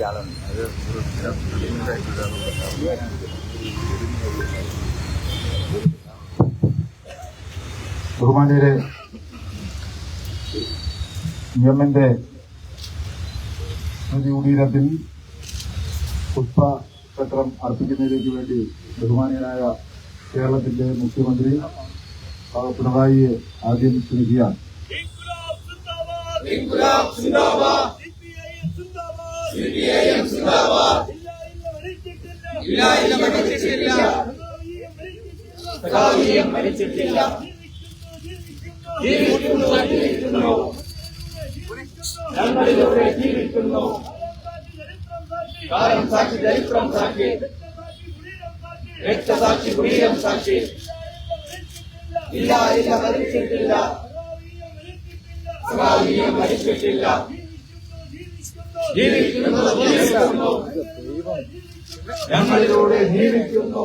എനിക്ക് ആളുണ്ട് അത് ബഹുമാന്യരെ കുടീരത്തിൽ പുഷ്പചക്രം അർപ്പിക്കുന്നതിലേക്ക് വേണ്ടി ബഹുമാനീയനായ കേരളത്തിന്റെ മുഖ്യമന്ത്രി പിണറായിയെ ആദ്യം ക്ഷണിക്കുകയാണ് ഇൻകുലാബ് സിന്ദാബാദ് സിപിഐഎം സിന്ദാബാദ് ഇല്ല ഇല്ല മരിച്ചിട്ടില്ല. ജീവിക്കുന്നു ജീവിക്കുന്നു. ഞങ്ങളിലൂടെ ജീവിക്കുന്നു. കാലം സാക്ഷി ചരിത്രം സാക്ഷി. രക്തസാക്ഷി കുടീരം സാക്ഷി. ഇല്ല ഇല്ല മരിച്ചിട്ടില്ല മരിച്ചിട്ടില്ല. ജീവിക്കുന്നു ഞങ്ങളിലൂടെ ജീവിക്കുന്നു.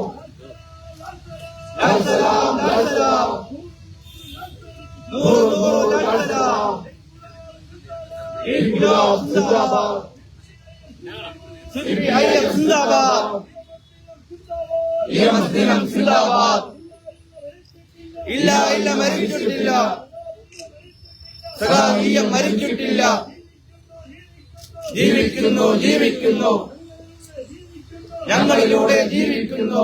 ഇൻകുലാബ് സിന്ദാബാദ്. ഇല്ല ഇല്ല മരിച്ചിട്ടില്ല. സഖാവിയം മരിച്ചിട്ടില്ല. ജീവിക്കുന്നു ജീവിക്കുന്നു. ഞങ്ങളിലൂടെ ജീവിക്കുന്നു.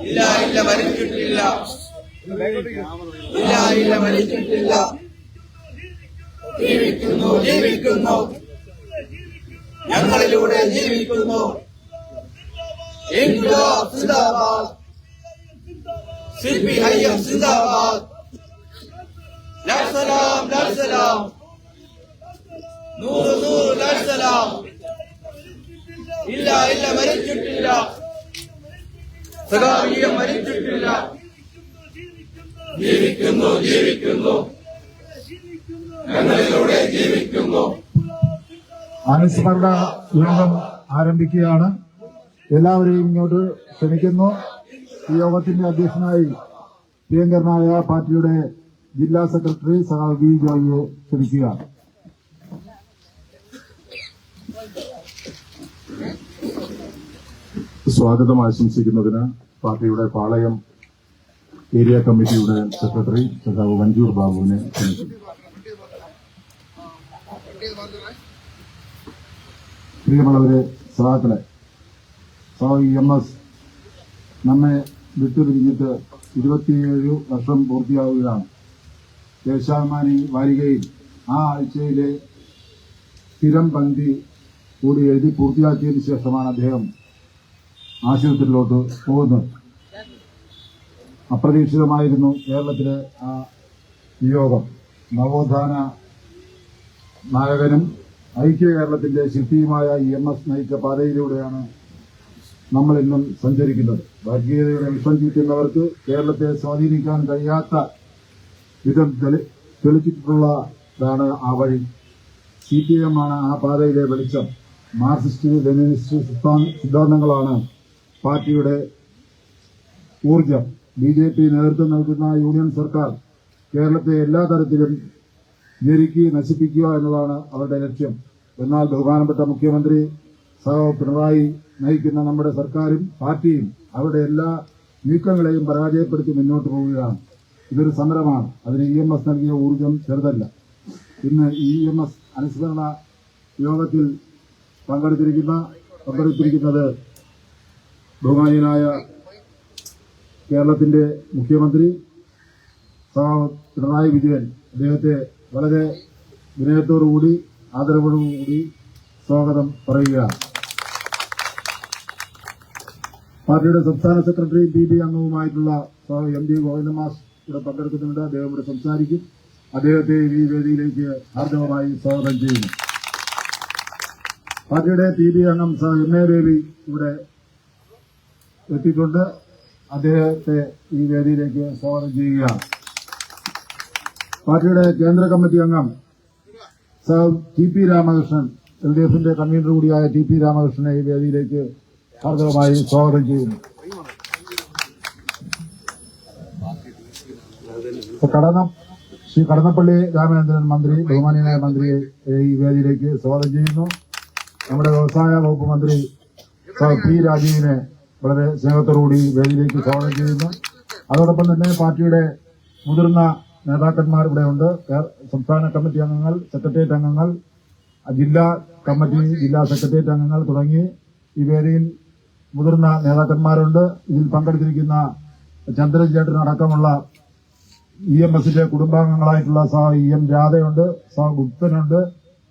ഇല്ല ഇല്ല ജീവിക്കുന്നു. ഞങ്ങളിലൂടെ ജീവിക്കുന്നു. ഇൻകുലാബ് സിന്ദാബാദ്. സിപിഐഎം സിന്ദാബാദ്. ലാൽസലാം ലാൽസലാം നൂറ് നൂറ് ലാൽസലാം ഇല്ല ഇല്ല മരിച്ചിട്ടില്ല. സഖാവിയം മരിച്ചിട്ടില്ല. ജീവിക്കുന്നു ജീവിക്കുന്നു. ജീവിക്കുന്നു. അനുസ്മരണ യോഗം ആരംഭിക്കുകയാണ്. എല്ലാവരെയും ഇങ്ങോട്ട് ക്ഷണിക്കുന്നു. ഈ യോഗത്തിന്റെ അധ്യക്ഷനായി പ്രിയങ്കരനായ പാർട്ടിയുടെ ജില്ലാ സെക്രട്ടറി സഹാബ് വി ജോയിയെ ക്ഷണിക്കുക. സ്വാഗതം ആശംസിക്കുന്നതിന് പാർട്ടിയുടെ പാളയം ഏരിയ കമ്മിറ്റിയുടെ സെക്രട്ടറി സഖാവ് മഞ്ജൂർ ബാബുവിനെ പ്രിയമുള്ളവരെ സഹാക്കളെ സ്വാമി എം എസ് നമ്മെ വിട്ടുപിരിഞ്ഞിട്ട് ഇരുപത്തിയേഴ് വർഷം പൂർത്തിയാവുകയാണ്. ദേശാഭിമാനി വാരികയിൽ ആ ആഴ്ചയിലെ സ്ഥിരം പങ്ക്തി കൂടി എഴുതി പൂർത്തിയാക്കിയതിനു ശേഷമാണ് അദ്ദേഹം ആശുപത്രിയിലോട്ട് പോകുന്നത്. അപ്രതീക്ഷിതമായിരുന്നു കേരളത്തിലെ ആ നിയോഗം നവോത്ഥാന നായകനും ഐക്യ കേരളത്തിന്റെ ശില്പിയുമായ ഇ എം എസ് നയിച്ച പാതയിലൂടെയാണ് നമ്മൾ ഇന്നും സഞ്ചരിക്കുന്നത്. വർഗീയതയുടെ വിഷം ചീറ്റുന്നവർക്ക് കേരളത്തെ സ്വാധീനിക്കാൻ കഴിയാത്ത വിധം തെളി- തെളിച്ചിട്ടുള്ളതാണ് ആ വഴി. സി പി എം ആണ് ആ പാതയിലെ വെളിച്ചം. മാർക്സിസ്റ്റ് ലെനിനിസ്റ്റ് സിദ്ധാ- സിദ്ധാന്തങ്ങളാണ് പാർട്ടിയുടെ ഊർജം ബി ജെ പി നേതൃത്വം നൽകുന്ന യൂണിയൻ സർക്കാർ കേരളത്തെ എല്ലാ തരത്തിലും ഞെരുക്കി നശിപ്പിക്കുക എന്നതാണ് അവരുടെ ലക്ഷ്യം. എന്നാൽ ബഹുമാനപ്പെട്ട മുഖ്യമന്ത്രി സഹോ പിണറായി നയിക്കുന്ന നമ്മുടെ സർക്കാരും പാർട്ടിയും അവരുടെ എല്ലാ നീക്കങ്ങളെയും പരാജയപ്പെടുത്തി മുന്നോട്ട് പോവുകയാണ്. ഇതൊരു സമരമാണ്. അതിന് ഇ എം എസ് നൽകിയ ഊർജം ചെറുതല്ല. ഇന്ന് ഇ എം എസ് അനുസ്മരണ യോഗത്തിൽ പങ്കെടുത്തിരിക്കുന്ന പങ്കെടുത്തിരിക്കുന്നത് ബഹുമാനീയനായ കേരളത്തിന്റെ മുഖ്യമന്ത്രി സഹോ പിണറായി വിജയൻ. അദ്ദേഹത്തെ വളരെ വിനയത്തോടുകൂടി ആദരവോടുകൂടി സ്വാഗതം പറയുകയാണ്. പാർട്ടിയുടെ സംസ്ഥാന സെക്രട്ടറി ബി ബി അംഗവുമായിട്ടുള്ള എം ഡി ഗോവിന്ദമാസ് ഇവിടെ പങ്കെടുക്കുന്നുണ്ട്. അദ്ദേഹം ഇവിടെ സംസാരിക്കും. അദ്ദേഹത്തെ ഈ വേദിയിലേക്ക് ഹാർദവമായി സ്വാഗതം ചെയ്യുന്നു. പാർട്ടിയുടെ പി ബി അംഗം എം എ ബേബി ഇവിടെ എത്തിയിട്ടുണ്ട്. അദ്ദേഹത്തെ ഈ വേദിയിലേക്ക് സ്വാഗതം ചെയ്യുകയാണ്. പാർട്ടിയുടെ കേന്ദ്ര കമ്മിറ്റി അംഗം sir T P Ramakrishnan L D എഫിന്റെ കൺവീനർ കൂടിയായ ടി പി രാമകൃഷ്ണനെ ഈ വേദിയിലേക്ക് ഹാർദവമായി സ്വാഗതം ചെയ്യുന്നു. കടന്ന ശ്രീ കടന്നപ്പള്ളി രാമചന്ദ്രൻ മന്ത്രി ബഹുമാനിയായ മന്ത്രിയെ ഈ വേദിയിലേക്ക് സ്വാഗതം ചെയ്യുന്നു. നമ്മുടെ വ്യവസായ വകുപ്പ് മന്ത്രി പി രാജീവിനെ വളരെ സ്നേഹത്തോടുകൂടി വേദിയിലേക്ക് സ്വാഗതം ചെയ്യുന്നു. അതോടൊപ്പം തന്നെ പാർട്ടിയുടെ മുതിർന്ന നേതാക്കന്മാർ ഇവിടെ ഉണ്ട്. സംസ്ഥാന കമ്മിറ്റി അംഗങ്ങൾ സെക്രട്ടേറിയറ്റ് അംഗങ്ങൾ ജില്ലാ കമ്മിറ്റി ജില്ലാ സെക്രട്ടേറിയറ്റ് അംഗങ്ങൾ തുടങ്ങി ഈ വേദിയിൽ മുതിർന്ന നേതാക്കന്മാരുണ്ട്. ഇതിൽ പങ്കെടുത്തിരിക്കുന്ന ചന്ദ്രൻ ഇ എം എസിന്റെ കുടുംബാംഗങ്ങളായിട്ടുള്ള സഹ ഇ എം രാധയുണ്ട് സഹ ഗുപ്തനുണ്ട്.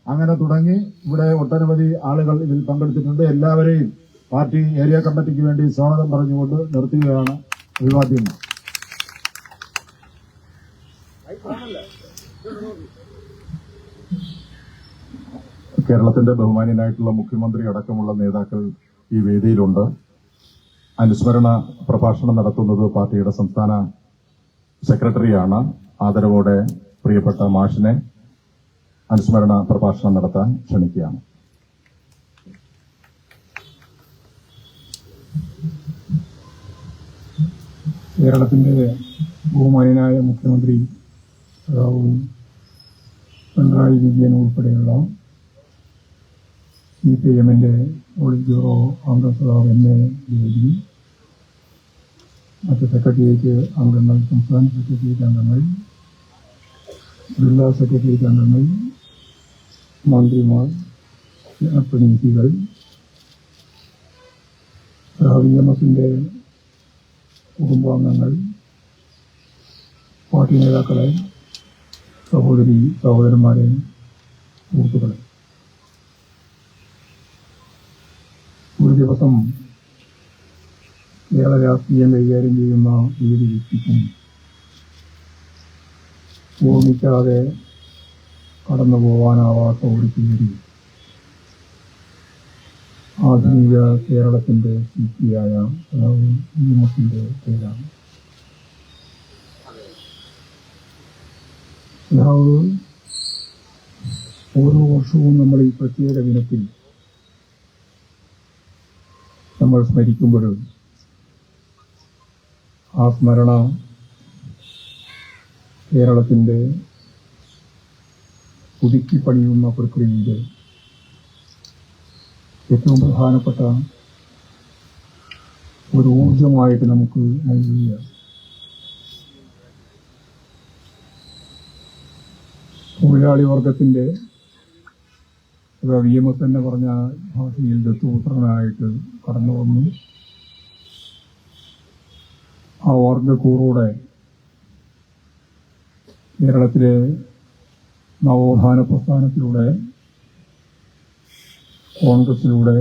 അങ്ങനെ തുടങ്ങി ഇവിടെ ഒട്ടനവധി ആളുകൾ ഇതിൽ പങ്കെടുത്തിട്ടുണ്ട്. എല്ലാവരെയും പാർട്ടി ഏരിയ കമ്മിറ്റിക്ക് വേണ്ടി സ്വാഗതം പറഞ്ഞുകൊണ്ട് നിർത്തുകയാണ് അഭിവാദ്യം. കേരളത്തിന്റെ ബഹുമാനിയനായിട്ടുള്ള മുഖ്യമന്ത്രി അടക്കമുള്ള നേതാക്കൾ ഈ വേദിയിലുണ്ട്. അനുസ്മരണ പ്രഭാഷണം നടത്തുന്നത് പാർട്ടിയുടെ സംസ്ഥാന സെക്രട്ടറിയാണ്. ആദരവോടെ പ്രിയപ്പെട്ട മാഷിനെ അനുസ്മരണ പ്രഭാഷണം നടത്താൻ ക്ഷണിക്കുകയാണ്. കേരളത്തിന്റെ ബഹുമാനായ മുഖ്യമന്ത്രി രാഹുൽ പിണറായി വിജയൻ ഉൾപ്പെടെയുള്ള സി പി എമ്മിന്റെ പോളിറ്റ് ബ്യൂറോ അംഗം സഖാവ് എം എ മറ്റ് സെക്രട്ടേറിയറ്റ് അംഗങ്ങൾ സംസ്ഥാന സെക്രട്ടേറിയറ്റ് അംഗങ്ങൾ ജില്ലാ സെക്രട്ടേറിയറ്റ് അംഗങ്ങൾ മന്ത്രിമാർ ജനപ്രതിനിധികൾ സഖാവ് ഇ കുടുംബാംഗങ്ങൾ പാർട്ടി നേതാക്കളെ സഹോദരി സഹോദരന്മാരെ സുഹൃത്തുക്കളെ. ദിവസം കേരള രാഷ്ട്രീയം കൈകാര്യം ചെയ്യുന്ന ഏത് വ്യക്തിക്കും ഓർമ്മിക്കാതെ കടന്നു പോവാനാവാത്ത ഒരു പേര് ആധുനിക കേരളത്തിന്റെ ശില്പിയായ നിയമത്തിന്റെ പേരാണ്. ഓരോ വർഷവും നമ്മൾ ഈ പ്രത്യേക ദിനത്തിൽ നമ്മൾ സ്മരിക്കുമ്പോഴും ആ സ്മരണ കേരളത്തിന്റെ പുതുക്കിപ്പണിയുന്ന പ്രക്രിയയുടെ ഏറ്റവും പ്രധാനപ്പെട്ട ഒരു ഊർജമായിട്ട് നമുക്ക് നൽകിയ തൊഴിലാളി വർഗത്തിന്റെ വി എം എസ് തന്നെ പറഞ്ഞ ഭാഷയിൽ ദത്തുപുത്രനായിട്ട് കടന്നു വന്നു. ആ വർഗക്കൂറോടെ കേരളത്തിലെ നവോത്ഥാന പ്രസ്ഥാനത്തിലൂടെ കോൺഗ്രസിലൂടെ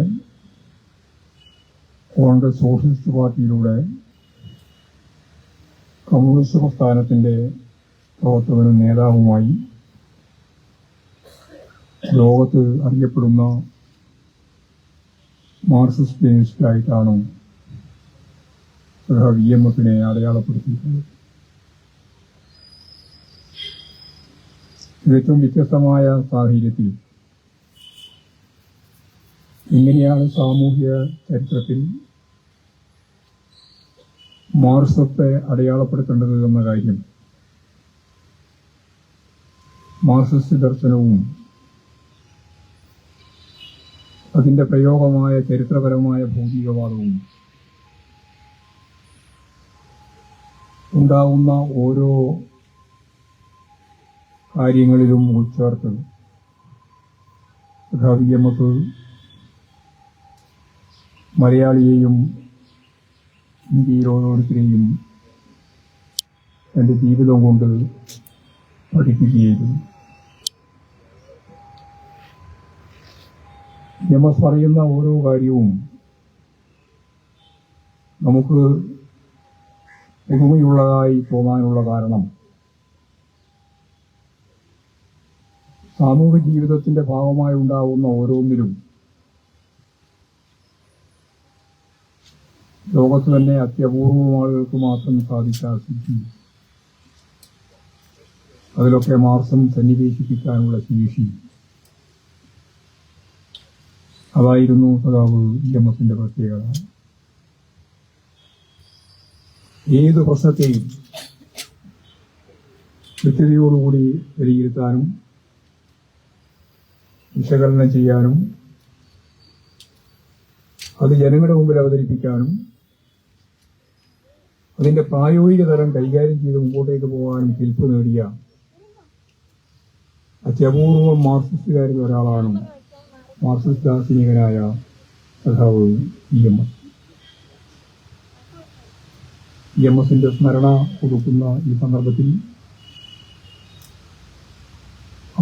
കോൺഗ്രസ് സോഷ്യലിസ്റ്റ് പാർട്ടിയിലൂടെ കമ്മ്യൂണിസ്റ്റ് പ്രസ്ഥാനത്തിന്റെ പ്രവർത്തകനും നേതാവുമായി ലോകത്ത് അറിയപ്പെടുന്ന മാർക്സിസ്റ്റ് ലെനിനിസ്റ്റായിട്ടാണ് വി എം എഫിനെ അടയാളപ്പെടുത്തിയിട്ടുള്ളത്. ഏറ്റവും വ്യത്യസ്തമായ സാഹചര്യത്തിൽ എങ്ങനെയാണ് സാമൂഹ്യ ചരിത്രത്തിൽ മാർസത്തെ അടയാളപ്പെടുത്തേണ്ടത് എന്ന കാര്യം മാർസിസ്റ്റ് ദർശനവും അതിന്റെ പ്രയോഗമായ ചരിത്രപരമായ ഭൗതികവാദവും ഉണ്ടാവുന്ന ഓരോ കാര്യങ്ങളിലും ഉൾച്ചേർത്ത് വി നമുക്ക് മലയാളിയെയും ഇന്ത്യയിൽ ഓരോരുത്തരെയും എന്റെ ജീവിതം കൊണ്ട് പഠിപ്പിക്കുകയായിരുന്നു എസ് പറയുന്ന ഓരോ കാര്യവും നമുക്ക് പുതുമയുള്ളതായി തോന്നാനുള്ള കാരണം സാമൂഹ്യ ജീവിതത്തിന്റെ ഭാഗമായി ഉണ്ടാവുന്ന ഓരോന്നിലും ലോകത്ത് തന്നെ അത്യപൂർവം ആളുകൾക്ക് മാത്രം സാധിച്ച സിദ്ധി അതിലൊക്കെ മാർസം സന്നിവേശിപ്പിക്കാനുള്ള ശേഷി. അതായിരുന്നു സഖാവ് ഇ എം പ്രത്യേകത. ഏത് പ്രശ്നത്തെയും കൃത്യതയോടുകൂടി വിലയിരുത്താനും വിശകലനം ചെയ്യാനും അത് ജനങ്ങളുടെ മുമ്പിൽ അവതരിപ്പിക്കാനും അതിന്റെ പ്രായോഗിക തലം കൈകാര്യം ചെയ്ത് മുമ്പോട്ടേക്ക് പോകാനും ഹെൽപ്പ് നേടിയ അത്യപൂർവം മാർക്സിസ്റ്റുകാരിൽ ഒരാളാണ് മാർക്സിസ്റ്റ് ദാർശനികനായ സഖാവ് E M S E M എസിന്റെ സ്മരണ പുതുക്കുന്ന ഈ സന്ദർഭത്തിൽ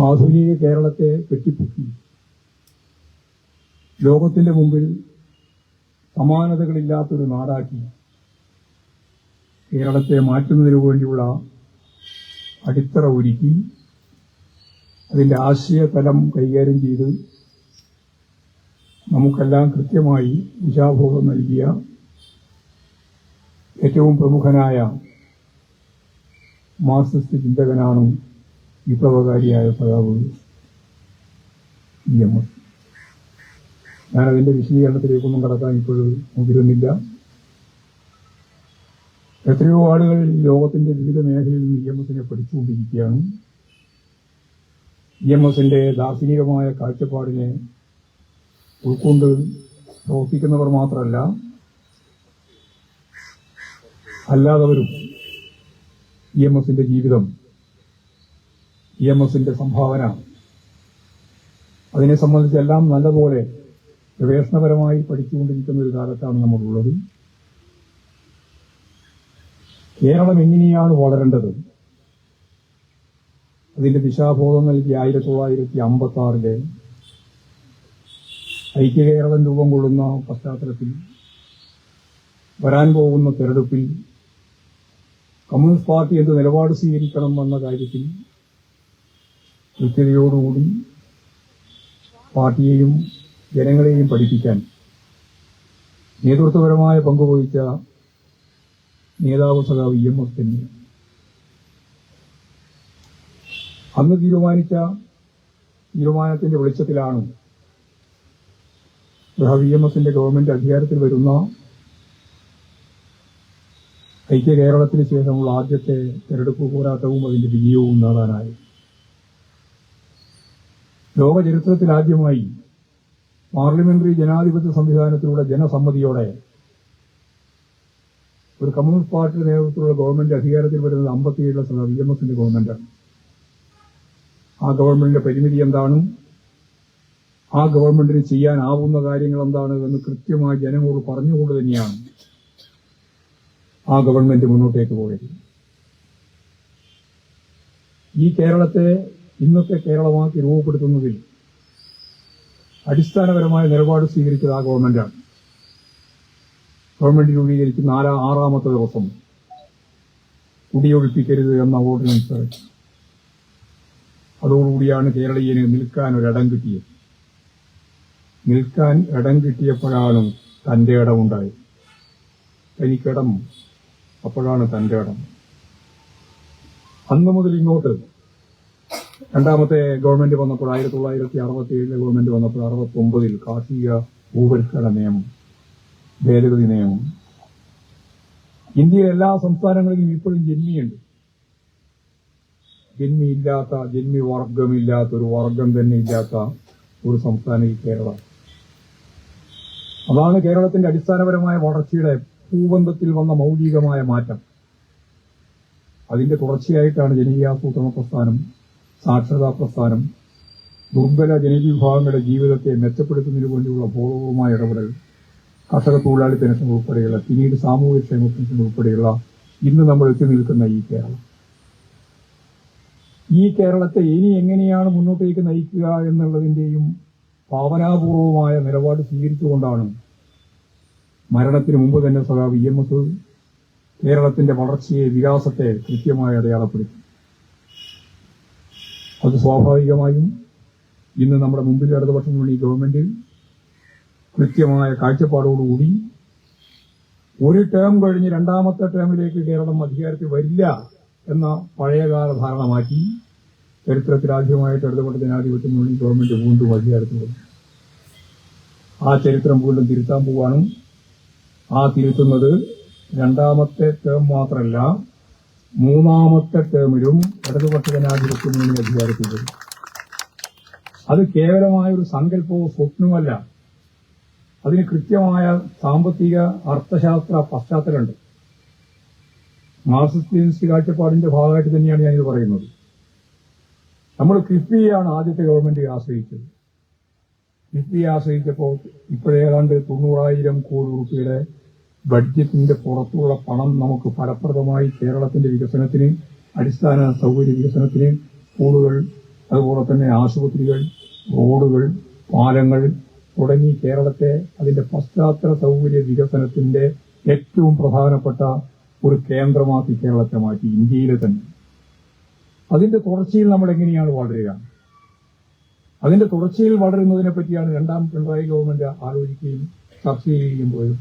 ആധുനിക കേരളത്തെ കെട്ടിപ്പൊക്കി ലോകത്തിന്റെ മുമ്പിൽ സമാനതകളില്ലാത്തൊരു നാടാക്കി കേരളത്തെ മാറ്റുന്നതിനു വേണ്ടിയുള്ള അടിത്തറ ഒരുക്കി അതിന്റെ ആശയതലം കൈകാര്യം ചെയ്ത് നമുക്കെല്ലാം കൃത്യമായി ദിശാബോധം നൽകിയ ഏറ്റവും പ്രമുഖനായ മാർക്സിസ്റ്റ് ചിന്തകനാണ് വിപ്ലവകാരിയായ സഖാവ് ഇ എം എസ്. ഞാനതിന്റെ വിശദീകരണത്തിലേക്കൊന്നും കടക്കാൻ ഇപ്പോഴും മുതിരുന്നില്ല എത്രയോ ആളുകൾ ലോകത്തിന്റെ വിവിധ മേഖലയിൽ നിന്ന് ഇ എം എസിനെ പഠിച്ചുകൊണ്ടിരിക്കുകയാണ്. ഇ എം എസിന്റെ ദാർശനികമായ കാഴ്ചപ്പാടിനെ ഉൾക്കൊണ്ട് പ്രവർത്തിക്കുന്നവർ മാത്രമല്ല അല്ലാത്തവരും ഇ എം എസിന്റെ ജീവിതം ഇ എം എസിന്റെ സംഭാവന അതിനെ സംബന്ധിച്ചെല്ലാം നല്ലപോലെ ഗവേഷണപരമായി പഠിച്ചുകൊണ്ടിരിക്കുന്ന ഒരു കാലത്താണ് നമ്മളുള്ളത്. കേരളം എങ്ങനെയാണ് വളരേണ്ടത്? അതിന്റെ ദിശാബോധം നൽകി ആയിരത്തി തൊള്ളായിരത്തി അമ്പത്തി ആറിലെ ഐക്യ കേരളം രൂപം കൊള്ളുന്ന പശ്ചാത്തലത്തിൽ വരാൻ പോകുന്ന തെരഞ്ഞെടുപ്പിൽ കമ്മ്യൂണിസ്റ്റ് പാർട്ടി എന്ത് നിലപാട് സ്വീകരിക്കണം എന്ന കാര്യത്തിൽ കൃത്യതയോടുകൂടി പാർട്ടിയെയും ജനങ്ങളെയും പഠിപ്പിക്കാൻ നേതൃത്വപരമായ പങ്കുവഹിച്ച നേതാവ് സഖാവ് ഇ എം എസ് തന്നെ അന്ന് തീരുമാനിച്ച തീരുമാനത്തിന്റെ വെളിച്ചത്തിലാണ് സഖാവ് വി എം എസിന്റെ ഗവൺമെന്റ് അധികാരത്തിൽ വരുന്ന? ഐക്യ കേരളത്തിന് ശേഷമുള്ള ആദ്യത്തെ തെരഞ്ഞെടുപ്പ് പോരാട്ടവും അതിന്റെ വിജയവും നേടാനായി ലോകചരിത്രത്തിൽ ആദ്യമായി പാർലമെന്ററി ജനാധിപത്യ സംവിധാനത്തിലൂടെ ജനസമ്മതിയോടെ ഒരു കമ്മ്യൂണിസ്റ്റ് പാർട്ടിയുടെ നേതൃത്വത്തിലുള്ള ഗവൺമെന്റ് അധികാരത്തിൽ വരുന്നത് അമ്പത്തിയേഴിലെ വി എം എസിന്റെ ഗവൺമെന്റാണ്. ആ ഗവൺമെന്റിന്റെ പരിമിതി എന്താണ്? ആ ഗവൺമെന്റിന് ചെയ്യാനാവുന്ന കാര്യങ്ങൾ എന്താണ് എന്ന് കൃത്യമായി ജനങ്ങളോട് പറഞ്ഞുകൊണ്ട് തന്നെയാണ് ആ ഗവൺമെന്റ് മുന്നോട്ടേക്ക് പോയത്. ഈ കേരളത്തെ ഇന്നത്തെ കേരളമാക്കി രൂപപ്പെടുത്തുന്നതിൽ അടിസ്ഥാനപരമായ നിലപാട് സ്വീകരിച്ചത് ആ ഗവൺമെന്റാണ്. ഗവൺമെന്റ് രൂപീകരിച്ച് നാലാ ആറാമത്തെ ദിവസം കുടിയൊഴിപ്പിക്കരുത് എന്ന ഓർഡിനൻസ്. അതോടുകൂടിയാണ് കേരളീയന് നിൽക്കാൻ ഒരിടം കിട്ടിയത്. നിൽക്കാൻ ഇടം കിട്ടിയപ്പോഴാണ് തന്റെ ഇടമുണ്ടായത് തനിക്കിടം അപ്പോഴാണ് തന്റെ ഇടം. അന്ന് മുതൽ ഇങ്ങോട്ട് രണ്ടാമത്തെ ഗവൺമെന്റ് വന്നപ്പോൾ ആയിരത്തി തൊള്ളായിരത്തി അറുപത്തി ഏഴിലെ ഗവൺമെന്റ് വന്നപ്പോൾ അറുപത്തി ഒമ്പതിൽ കാർഷിക ഭൂപരിഷ്കരണ നിയമം ഭേദഗതി നിയമം. ഇന്ത്യയിലെ എല്ലാ സംസ്ഥാനങ്ങളിലും ഇപ്പോഴും ജന്മിയുണ്ട്. ജന്മിയില്ലാത്ത ജന്മി വർഗമില്ലാത്ത ഒരു വർഗം തന്നെ ഇല്ലാത്ത ഒരു സംസ്ഥാനം ഈ കേരളം അതാണ് കേരളത്തിന്റെ അടിസ്ഥാനപരമായ വളർച്ചയുടെ ഭൂബന്ധത്തിൽ വന്ന മൗലികമായ മാറ്റം. അതിന്റെ തുടർച്ചയായിട്ടാണ് ജനകീയാസൂത്രണ പ്രസ്ഥാനം സാക്ഷരതാ പ്രസ്ഥാനം ദുർബല ജനകീയ വിഭാഗങ്ങളുടെ ജീവിതത്തെ മെച്ചപ്പെടുത്തുന്നതിന് വേണ്ടിയുള്ള ബോധപൂർവമായ ഇടപെടൽ കർഷക തൊഴിലാളി പെൻഷൻ ഉൾപ്പെടെയുള്ള പിന്നീട് സാമൂഹിക ക്ഷേമ പെൻഷൻ ഉൾപ്പെടെയുള്ള ഇന്ന് നമ്മൾ എത്തി നിൽക്കുന്ന ഈ കേരളം. ഈ കേരളത്തെ ഇനി എങ്ങനെയാണ് മുന്നോട്ടേക്ക് നയിക്കുക എന്നുള്ളതിന്റെയും ഭാവനാപൂർവമായ നിലപാട് സ്വീകരിച്ചുകൊണ്ടാണ് മരണത്തിന് മുമ്പ് തന്നെ സഖാവ് ഇ എം എസ് കേരളത്തിന്റെ വളർച്ചയെ വികാസത്തെ കൃത്യമായി അടയാളപ്പെടുത്തി. അത് സ്വാഭാവികമായും ഇന്ന് നമ്മുടെ മുമ്പിൽ ഇടതുപക്ഷം ഈ ഗവൺമെന്റിൽ കൃത്യമായ കാഴ്ചപ്പാടോടുകൂടി ഒരു ടേം കഴിഞ്ഞ് രണ്ടാമത്തെ ടേമിലേക്ക് കേരളം അധികാരത്തിൽ വരില്ല എന്ന പഴയകാല ധാരണ മാറ്റി ചരിത്രത്തിൽ ആദ്യമായിട്ട് ഇടതുപക്ഷ ജനാധിപത്യം മുന്നിൽ ഗവൺമെന്റ് വീണ്ടും അധികാരത്തിൽ ആ ചരിത്രം വീണ്ടും തിരുത്താൻ പോവാണ് ആ തിരുത്തുന്നത് രണ്ടാമത്തെ ടേം മാത്രമല്ല മൂന്നാമത്തെ ടേമിലും ഇടതുപക്ഷ ജനാധിപത്യം മുന്നിൽ അധികാരത്തിൽ അത് കേവലമായ ഒരു സങ്കല്പവും സ്വപ്നവുമല്ല അതിന് കൃത്യമായ സാമ്പത്തിക അർത്ഥശാസ്ത്ര പശ്ചാത്തലമുണ്ട്. മാർക്സിസ്റ്റ് കാഴ്ചപ്പാടിന്റെ ഭാഗമായിട്ട് തന്നെയാണ് ഞാനിത് പറയുന്നത്. നമ്മൾ കിഫ്ബിയാണ് ആദ്യത്തെ ഗവൺമെന്റ് ആശ്രയിച്ചത്. കിഫ്ബിയെ ആശ്രയിച്ചപ്പോൾ ഇപ്പോഴേതാണ്ട് തൊണ്ണൂറായിരം കോടി രൂപയുടെ ബഡ്ജറ്റിന്റെ പുറത്തുള്ള പണം നമുക്ക് ഫലപ്രദമായി കേരളത്തിന്റെ വികസനത്തിന് അടിസ്ഥാന സൗകര്യ വികസനത്തിന് സ്കൂളുകൾ അതുപോലെ തന്നെ ആശുപത്രികൾ റോഡുകൾ പാലങ്ങൾ തുടങ്ങി കേരളത്തെ അതിന്റെ പശ്ചാത്തല സൗകര്യ വികസനത്തിന്റെ ഏറ്റവും പ്രധാനപ്പെട്ട ഒരു കേന്ദ്രമാക്കി കേരളത്തെ മാറ്റി ഇന്ത്യയിലെ തന്നെ. അതിന്റെ തുടർച്ചയിൽ നമ്മൾ എങ്ങനെയാണ് വളരുക? അതിന്റെ തുടർച്ചയിൽ വളരുന്നതിനെ പറ്റിയാണ് രണ്ടാം പിണറായി ഗവൺമെന്റ് ആലോചിക്കുകയും ചർച്ച ചെയ്യുകയും പോയത്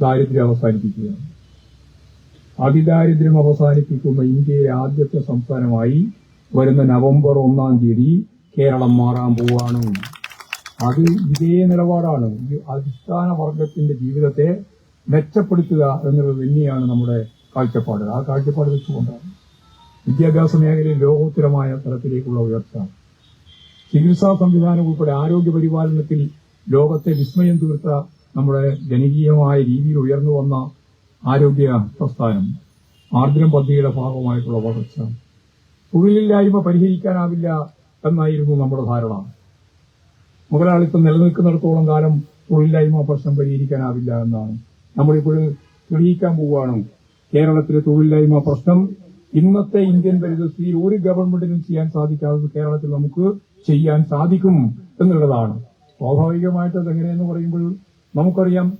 ദാരിദ്ര്യം അവസാനിപ്പിക്കുകയാണ് അതിദാരിദ്ര്യം അവസാനിപ്പിക്കുന്ന ഇന്ത്യയിലെ ആദ്യത്തെ സംസ്ഥാനമായി വരുന്ന നവംബർ ഒന്നാം തീയതി കേരളം മാറാൻ പോവാണ്. അത് ഇതേ നിലപാടാണ്. ഈ അടിസ്ഥാന വർഗത്തിന്റെ ജീവിതത്തെ മെച്ചപ്പെടുത്തുക എന്നുള്ളത് തന്നെയാണ് നമ്മുടെ കാഴ്ചപ്പാട്. ആ കാഴ്ചപ്പാട് വെച്ചുകൊണ്ടാണ്. വിദ്യാഭ്യാസ മേഖലയിൽ ലോകോത്തരമായ തലത്തിലേക്കുള്ള ഉയർച്ച. ചികിത്സാ സംവിധാനം ഉൾപ്പെടെ ആരോഗ്യ പരിപാലനത്തിൽ ലോകത്തെ വിസ്മയം തീർത്ത നമ്മുടെ ജനകീയമായ രീതിയിൽ ഉയർന്നു വന്ന ആരോഗ്യ പ്രസ്ഥാനം ആർദ്രം പദ്ധതിയുടെ ഭാഗമായിട്ടുള്ള വളർച്ച. തൊഴിലില്ലായ്മ പരിഹരിക്കാനാവില്ല എന്നായിരുന്നു നമ്മുടെ ധാരണ. മുതലാളിത്തം നിലനിൽക്കുന്നിടത്തോളം കാലം തൊഴിലില്ലായ്മ പ്രശ്നം പരിഹരിക്കാനാവില്ല എന്നാണ്. നമ്മളിപ്പോൾ തെളിയിക്കാൻ പോവുകയാണ്. കേരളത്തിലെ തൊഴിലില്ലായ്മ പ്രശ്നം ഇന്നത്തെ ഇന്ത്യൻ പരിതസ്ഥിതിയിൽ ഒരു ഗവൺമെന്റിനും ചെയ്യാൻ സാധിക്കാത്തത് കേരളത്തിൽ നമുക്ക് ചെയ്യാൻ സാധിക്കും എന്നുള്ളതാണ്. സ്വാഭാവികമായിട്ട് അതെങ്ങനെയെന്ന് പറയുമ്പോൾ നമുക്കറിയാം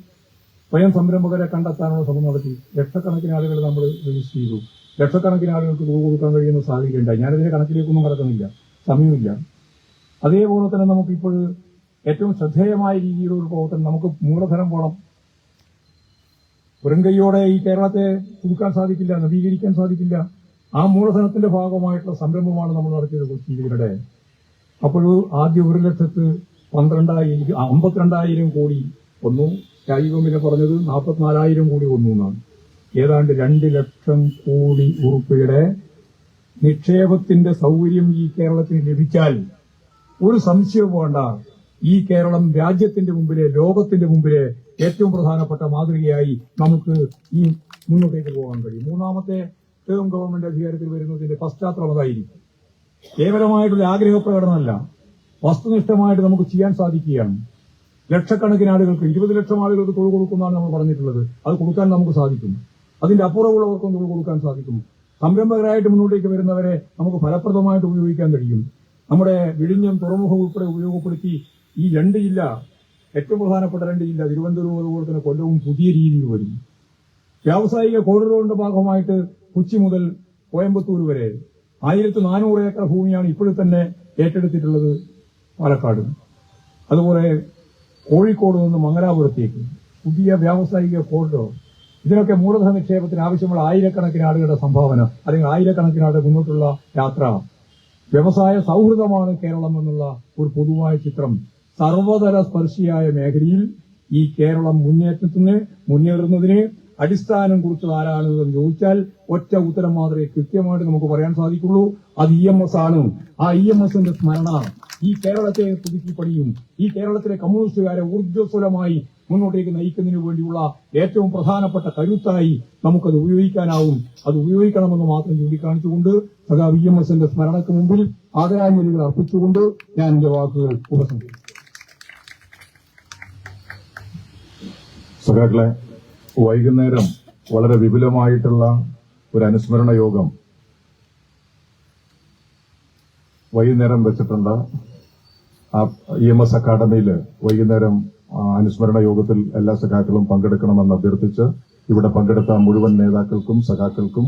സ്വയം സംരംഭകരെ കണ്ടെത്താനുള്ള ശ്രമം നടത്തി. ലക്ഷക്കണക്കിന് ആളുകൾ നമ്മൾ രജിസ്റ്റർ ചെയ്തു. ലക്ഷക്കണക്കിന് ആളുകൾക്ക് തുക കൊടുക്കാൻ കഴിയുന്ന സാഹചര്യമുണ്ടായി ഞാനതിന്റെ കണക്കിലേക്കൊന്നും കടക്കുന്നില്ല സമയമില്ല. അതേപോലെ തന്നെ നമുക്കിപ്പോൾ ഏറ്റവും ശ്രദ്ധേയമായ രീതിയിലുള്ള പ്രവർത്തനം നമുക്ക് മൂലധനം പോണം. വെറും കൈയോടെ ഈ കേരളത്തെ പുതുക്കാൻ സാധിക്കില്ല നവീകരിക്കാൻ സാധിക്കില്ല. ആ മൂലധനത്തിന്റെ ഭാഗമായിട്ടുള്ള സംരംഭമാണ് നമ്മൾ നടത്തിയത് കൊച്ചിയിലൂടെ അപ്പോൾ ആദ്യ ഒരു ലക്ഷത്ത് പന്ത്രണ്ടായിരം അമ്പത്തിരണ്ടായിരം കോടി വന്നു. രാജീവമിനെ പറഞ്ഞത് നാൽപ്പത്തിനാലായിരം കോടി വന്നു എന്നാണ്. ഏതാണ്ട് രണ്ട് ലക്ഷം കോടി ഉറുപ്പയുടെ നിക്ഷേപത്തിന്റെ സൗകര്യം ഈ കേരളത്തിന് ലഭിച്ചാൽ ഒരു സംശയവും വേണ്ട. ഈ കേരളം രാജ്യത്തിന്റെ മുമ്പിലെ ലോകത്തിന്റെ മുമ്പിലെ ഏറ്റവും പ്രധാനപ്പെട്ട മാതൃകയായി നമുക്ക് ഈ മുന്നോട്ടേക്ക് പോകാൻ കഴിയും. മൂന്നാമത്തെ ടേം ഗവൺമെന്റ് അധികാരത്തിൽ വരുന്നതിന്റെ പശ്ചാത്തലം അതായിരിക്കും. കേവലമായിട്ടുള്ള ആഗ്രഹ പ്രകടനമല്ല വസ്തുനിഷ്ഠമായിട്ട് നമുക്ക് ചെയ്യാൻ സാധിക്കുകയാണ്. ലക്ഷക്കണക്കിന് ആളുകൾക്ക് ഇരുപത് ലക്ഷം ആളുകൾക്ക് തൊഴിൽ കൊടുക്കുന്നതാണ് നമ്മൾ പറഞ്ഞിട്ടുള്ളത്. അത് കൊടുക്കാൻ നമുക്ക് സാധിക്കും. അതിന്റെ അപ്പുറമുള്ളവർക്കും തൊഴിൽ കൊടുക്കാൻ സാധിക്കും. സംരംഭകരായിട്ട് മുന്നോട്ടേക്ക് വരുന്നവരെ നമുക്ക് ഫലപ്രദമായിട്ട് ഉപയോഗിക്കാൻ കഴിയും. നമ്മുടെ വിഴിഞ്ഞം തുറമുഖം ഉൾപ്പെടെ ഉപയോഗപ്പെടുത്തി ഈ രണ്ട് ജില്ല ഏറ്റവും പ്രധാനപ്പെട്ട രണ്ട് ജില്ല തിരുവനന്തപുരം അതുപോലെ തന്നെ കൊല്ലവും പുതിയ രീതിയിൽ വരും. വ്യാവസായിക കോറിഡോറിന്റെ ഭാഗമായിട്ട് കൊച്ചി മുതൽ കോയമ്പത്തൂർ വരെ ആയിരത്തി നാനൂറ് ഏക്കർ ഭൂമിയാണ് ഇപ്പോഴും തന്നെ ഏറ്റെടുത്തിട്ടുള്ളത് പാലക്കാട്. അതുപോലെ കോഴിക്കോട് നിന്ന് മംഗലാപുരത്തേക്ക് പുതിയ വ്യാവസായിക കോറിഡോർ ഇതിനൊക്കെ മൂലധന നിക്ഷേപത്തിന് ആവശ്യമുള്ള ആയിരക്കണക്കിന് ആളുകളുടെ സംഭാവന അല്ലെങ്കിൽ ആയിരക്കണക്കിന് ആളുടെ മുന്നോട്ടുള്ള യാത്ര. വ്യവസായ സൗഹൃദമാണ് കേരളം എന്നുള്ള ഒരു പൊതുവായ ചിത്രം. സർവതല സ്പർശിയായ മേഖലയിൽ ഈ കേരളം മുന്നേറ്റത്തിന് മുന്നേറുന്നതിന് അടിസ്ഥാനം കുറിച്ചത് ആരാണ് എന്ന് ചോദിച്ചാൽ ഒറ്റ ഉത്തരം മാത്രമേ കൃത്യമായിട്ട് നമുക്ക് പറയാൻ സാധിക്കുള്ളൂ. അത് ഇ എം എസ് ആണ്. ആ ഇ എം എസിന്റെ സ്മരണ ഈ കേരളത്തെ പുതുക്കി പണിയും ഈ കേരളത്തിലെ കമ്മ്യൂണിസ്റ്റുകാരെ ഊർജസ്വലമായി മുന്നോട്ടേക്ക് നയിക്കുന്നതിന് വേണ്ടിയുള്ള ഏറ്റവും പ്രധാനപ്പെട്ട കരുത്തായി നമുക്കത് ഉപയോഗിക്കാനാവും. അത് ഉപയോഗിക്കണമെന്ന് മാത്രം ചൂണ്ടിക്കാണിച്ചുകൊണ്ട് സദാ വി എം എസിന്റെ സ്മരണയ്ക്ക് മുമ്പിൽ ആദരാഞ്ജലികൾ അർപ്പിച്ചുകൊണ്ട് ഞാൻ എന്റെ വാക്കുകൾ ഉപസംഹരിച്ചു സഖാക്കളെ വൈകുന്നേരം വളരെ വിപുലമായിട്ടുള്ള ഒരു അനുസ്മരണ യോഗം വൈകുന്നേരം വെച്ചിട്ടുണ്ട്. ഇ എം എസ് അക്കാദമിയിൽ വൈകുന്നേരം അനുസ്മരണ യോഗത്തിൽ എല്ലാ സഖാക്കളും പങ്കെടുക്കണമെന്ന് അഭ്യർത്ഥിച്ച് ഇവിടെ പങ്കെടുത്ത മുഴുവൻ നേതാക്കൾക്കും സഖാക്കൾക്കും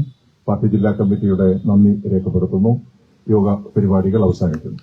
പാർട്ടി ജില്ലാ കമ്മിറ്റിയുടെ നന്ദി രേഖപ്പെടുത്തുന്നു. യോഗ പരിപാടികൾ അവസാനിക്കുന്നു.